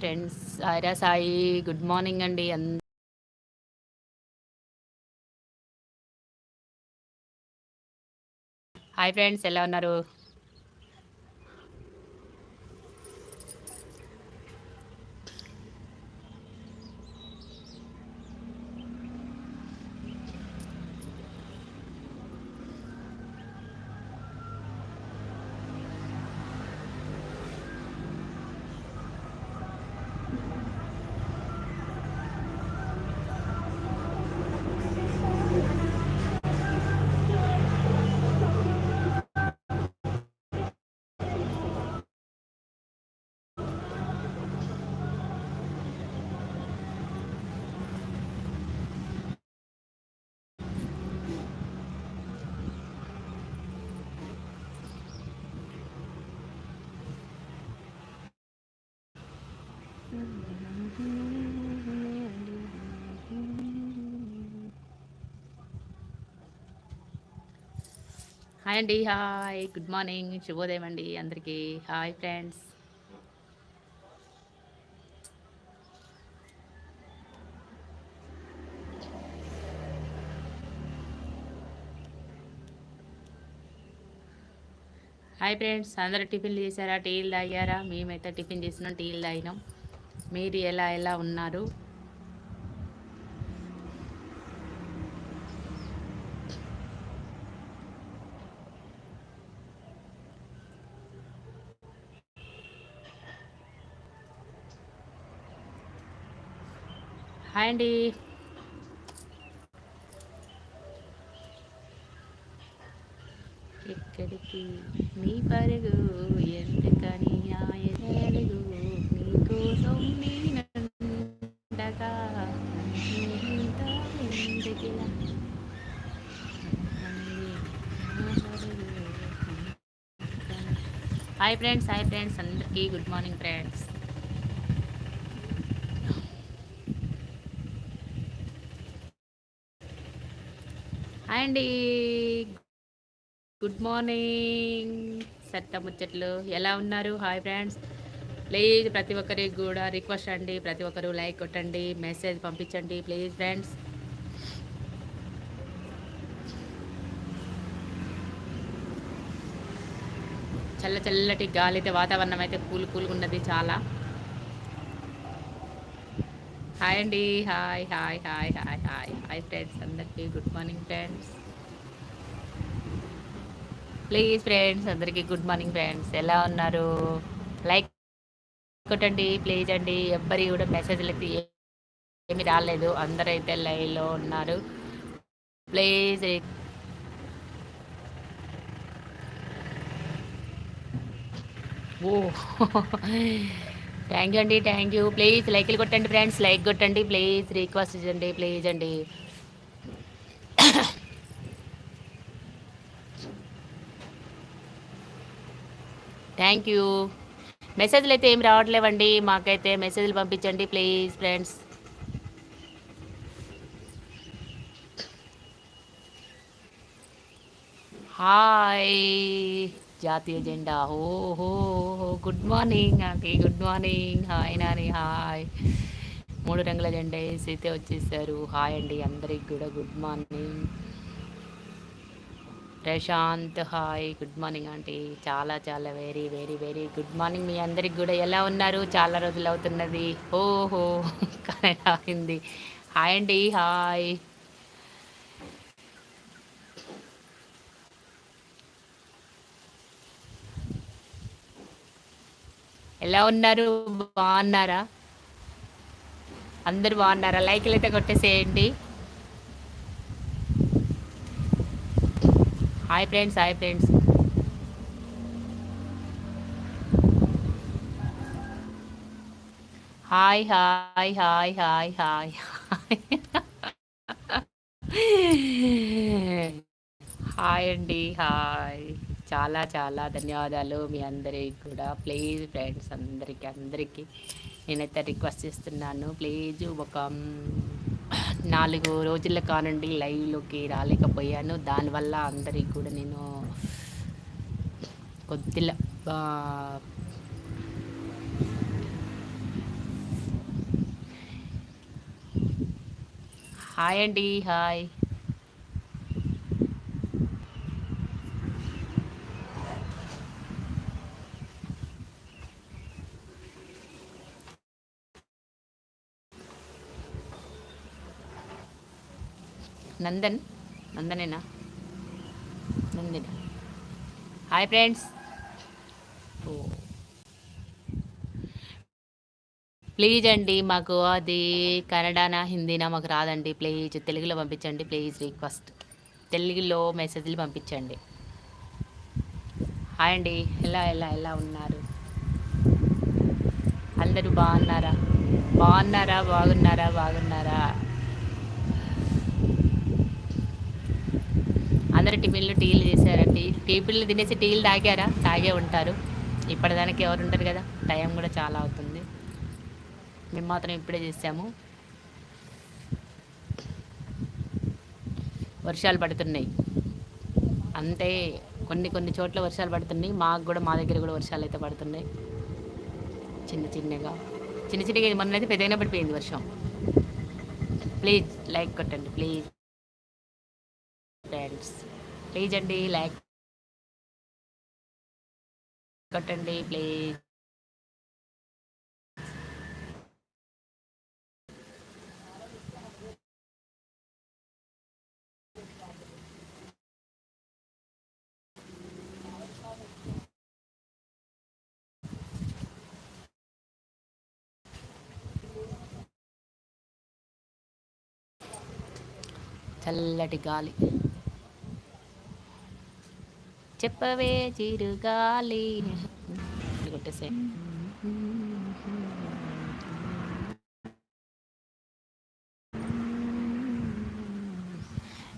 Friends సాయిరా Sai good morning అండి hi friends ఎలా ఉన్నారు? హాయ్ అండి హాయ్. గుడ్ మార్నింగ్ శుభోదయం అండి అందరికీ. హాయ్ ఫ్రెండ్స్ హాయ్ ఫ్రెండ్స్ అందరూ టిఫిన్లు చేశారా? టీలు తాగారా? మేమైతే టిఫిన్ చేసినాం టీలు తాగినాం. మీరు ఎలా ఎలా ఉన్నారు? హాయ్ అండి. ఎక్కడికి? నీ పరుగు ఎందుకని ఆయనడుగు నీకోసం హాయ్ ఫ్రెండ్స్ హాయ్ ఫ్రెండ్స్ అందరికీ గుడ్ మార్నింగ్ ఫ్రెండ్స్. హాయ్ అండి. Good morning. సత్త ముచ్చట్లు. ఎలా ఉన్నారు? Hi friends. ప్లీజ్ ప్రతి ఒక్కరికి కూడా రిక్వెస్ట్ అండి ప్రతి ఒక్కరు లైక్ కొట్టండి మెసేజ్ పంపించండి ప్లీజ్ ఫ్రెండ్స్. చల్ల చల్లటి గాలి అయితే వాతావరణం అయితే కూల్ కూల్గా ఉన్నది చాలా. హాయ్ అండి hi hi hi hi hi hi friends అందరికీ good morning friends please friends అందరికీ గుడ్ మార్నింగ్ ఫ్రెండ్స్ ఎలా ఉన్నారు? లైక్ కొట్టండి ప్లీజ్ అండి. ఎవ్వరి కూడా మెసేజ్లు అయితే ఏమి రాలేదు. అందరైతే లైవ్లో ఉన్నారు. ప్లీజ్ ఓ థ్యాంక్ యూ అండి థ్యాంక్ యూ. ప్లీజ్ లైక్లు కొట్టండి ఫ్రెండ్స్ లైక్ కొట్టండి. ప్లీజ్ రిక్వెస్ట్ ఇచ్చండి ప్లీజ్ అండి. Thank you. మెసేజ్లు అయితే ఏం రావట్లేవండి. మాకైతే మెసేజ్లు పంపించండి ప్లీజ్ ఫ్రెండ్స్ హాయ్ జాతీయ జెండా. ఓహో good morning aunty good morning hi Nani. Hi మూడు రంగుల జెండా వేసి అయితే వచ్చేసారు. హాయ్ అండి అందరికి కూడా good morning Prashanth hi good morning aunty. చాలా చాలా very very very good morning మీ అందరికి కూడా. ఎలా ఉన్నారు? చాలా రోజులు అవుతున్నది. ఓహో కానీ అయింది హాయ్ అండి హాయ్. ఎలా ఉన్నారు? బాగున్నారా? అందరు బాగున్నారా? లైక్లు అయితే కొట్టేసేయండి. Hi friends hi friends hi hi hi hi hi hi అండి. హాయ్ చాలా చాలా ధన్యవాదాలు మీ అందరికి కూడా. ప్లీజ్ ఫ్రెండ్స్ అందరికీ అందరికీ నేనైతే రిక్వెస్ట్ చేస్తున్నాను. ప్లీజ్ ఒక నాలుగు రోజుల కానుండి లైవ్లోకి రాలేకపోయాను. దానివల్ల అందరికి కూడా నేను కొద్దిలా హాయ్ అండి హాయ్. నందన్. నందనేనా? Nandina. Hi friends. Oh. Please అండి మాకు అది కన్నడనా హిందీనా మాకు రాదండి. ప్లీజ్ తెలుగులో పంపించండి ప్లీజ్ రిక్వెస్ట్. తెలుగులో మెసేజ్లు పంపించండి. హాయ్ అండి ఎలా ఎలా ఎలా ఉన్నారు? అందరూ బాగున్నారా? బాగున్నారా బాగున్నారా బాగున్నారా అందరు టిఫిన్లు టీలు చేశారండి టిఫిన్లు తినేసి టీలు తాగారా? తాగే ఉంటారు. ఇప్పటిదానికి ఎవరు ఉంటారు కదా. టైం కూడా చాలా అవుతుంది. మేము మాత్రం ఇప్పుడే చేసాము. వర్షాలు పడుతున్నాయి. అంతే కొన్ని కొన్ని చోట్ల వర్షాలు పడుతున్నాయి. మాకు కూడా మా దగ్గర కూడా వర్షాలు అయితే పడుతున్నాయి. చిన్న చిన్నగా. చిన్న చిన్నగా మొన్న అయితే పెద్దగానే పడిపోయింది వర్షం. ప్లీజ్ లైక్ కొట్టండి. ప్లీజ్. ఫ్రెండ్స్. ప్లీజ్ అండి లైక్ కొట్టండి ప్లీజ్ చల్లటి గాలి. చెప్పవే చిరుగాలి కొట్టేసే.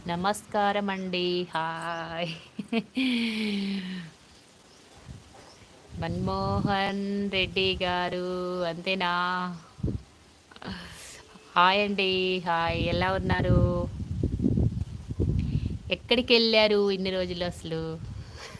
నమస్కారం అండి హాయ్. మన్మోహన్ రెడ్డి గారు అంతేనా? హాయ్ అండి. హాయ్. ఎలా ఉన్నారు? ఎక్కడికి వెళ్ళారు ఇన్ని రోజులు అసలు?